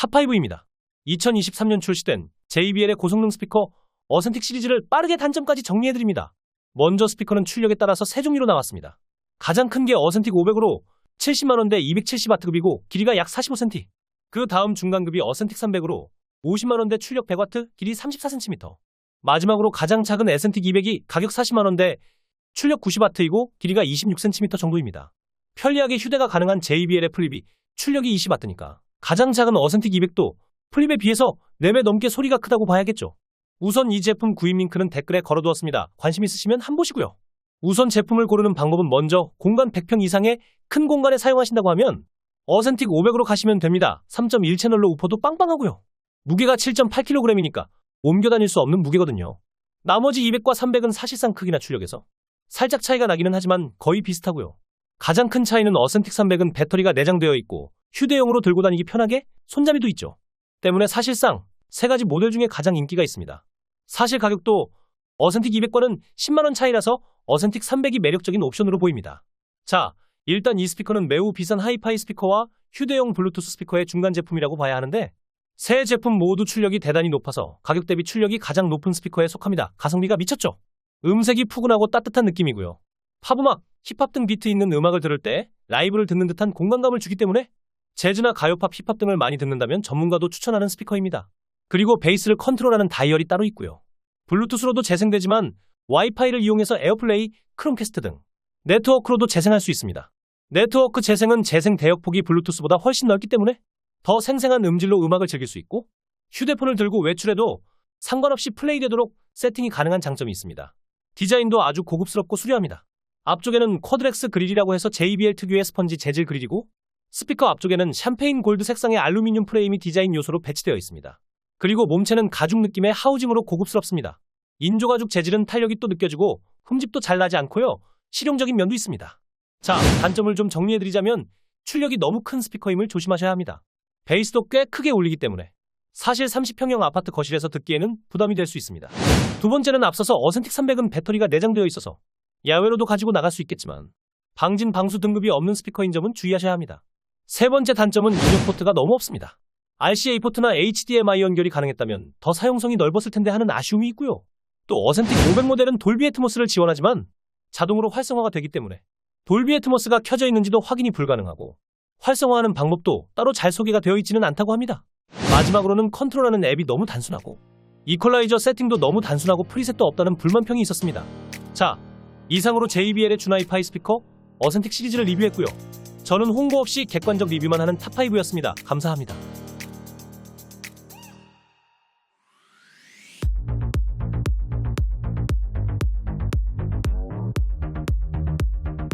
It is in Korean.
탑5입니다. 2023년 출시된 JBL의 고성능 스피커 어센틱 시리즈를 빠르게 단점까지 정리해드립니다. 먼저 스피커는 출력에 따라서 세 종류로 나왔습니다. 가장 큰 게 어센틱 500으로 70만원대 270W급이고 길이가 약 45cm. 그 다음 중간급이 어센틱 300으로 50만원대 출력 100W, 길이 34cm. 마지막으로 가장 작은 에센틱 200이 가격 40만원대 출력 90W이고 길이가 26cm 정도입니다. 편리하게 휴대가 가능한 JBL의 플립이 출력이 20W니까 가장 작은 어센틱 200도 플립에 비해서 4배 넘게 소리가 크다고 봐야겠죠. 우선 이 제품 구입 링크는 댓글에 걸어두었습니다. 관심 있으시면 한 보시고요. 우선 제품을 고르는 방법은 먼저 공간 100평 이상의 큰 공간에 사용하신다고 하면 어센틱 500으로 가시면 됩니다. 3.1 채널로 우퍼도 빵빵하고요. 무게가 7.8kg이니까 옮겨 다닐 수 없는 무게거든요. 나머지 200과 300은 사실상 크기나 출력에서 살짝 차이가 나기는 하지만 거의 비슷하고요. 가장 큰 차이는 어센틱 300은 배터리가 내장되어 있고 휴대용으로 들고 다니기 편하게 손잡이도 있죠. 때문에 사실상 세 가지 모델 중에 가장 인기가 있습니다. 사실 가격도 어센틱 200과는 10만원 차이라서 어센틱 300이 매력적인 옵션으로 보입니다. 자, 일단 이 스피커는 매우 비싼 하이파이 스피커와 휴대용 블루투스 스피커의 중간 제품이라고 봐야 하는데 세 제품 모두 출력이 대단히 높아서 가격 대비 출력이 가장 높은 스피커에 속합니다. 가성비가 미쳤죠? 음색이 푸근하고 따뜻한 느낌이고요. 팝음악, 힙합 등 비트 있는 음악을 들을 때 라이브를 듣는 듯한 공간감을 주기 때문에 재즈나 가요팝, 힙합 등을 많이 듣는다면 전문가도 추천하는 스피커입니다. 그리고 베이스를 컨트롤하는 다이얼이 따로 있고요. 블루투스로도 재생되지만 와이파이를 이용해서 에어플레이, 크롬캐스트 등 네트워크로도 재생할 수 있습니다. 네트워크 재생은 재생 대역폭이 블루투스보다 훨씬 넓기 때문에 더 생생한 음질로 음악을 즐길 수 있고 휴대폰을 들고 외출해도 상관없이 플레이되도록 세팅이 가능한 장점이 있습니다. 디자인도 아주 고급스럽고 수려합니다. 앞쪽에는 쿼드렉스 그릴이라고 해서 JBL 특유의 스펀지 재질 그릴이고 스피커 앞쪽에는 샴페인 골드 색상의 알루미늄 프레임이 디자인 요소로 배치되어 있습니다. 그리고 몸체는 가죽 느낌의 하우징으로 고급스럽습니다. 인조가죽 재질은 탄력이 또 느껴지고 흠집도 잘 나지 않고요. 실용적인 면도 있습니다. 자, 단점을 좀 정리해드리자면 출력이 너무 큰 스피커임을 조심하셔야 합니다. 베이스도 꽤 크게 울리기 때문에 사실 30평형 아파트 거실에서 듣기에는 부담이 될 수 있습니다. 두 번째는 앞서서 어센틱 300은 배터리가 내장되어 있어서 야외로도 가지고 나갈 수 있겠지만 방진 방수 등급이 없는 스피커인 점은 주의하셔야 합니다. 세 번째 단점은 인력 포트가 너무 없습니다. RCA 포트나 HDMI 연결이 가능했다면 더 사용성이 넓었을 텐데 하는 아쉬움이 있고요. 또 어센틱 500 모델은 돌비 애트모스를 지원하지만 자동으로 활성화가 되기 때문에 돌비 애트모스가 켜져 있는지도 확인이 불가능하고 활성화하는 방법도 따로 잘 소개가 되어 있지는 않다고 합니다. 마지막으로는 컨트롤하는 앱이 너무 단순하고 이퀄라이저 세팅도 너무 단순하고 프리셋도 없다는 불만평이 있었습니다. 자, 이상으로 JBL의 주나이파이 스피커 어센틱 시리즈를 리뷰했고요. 저는 홍보 없이 객관적 리뷰만 하는 탑5였습니다. 감사합니다.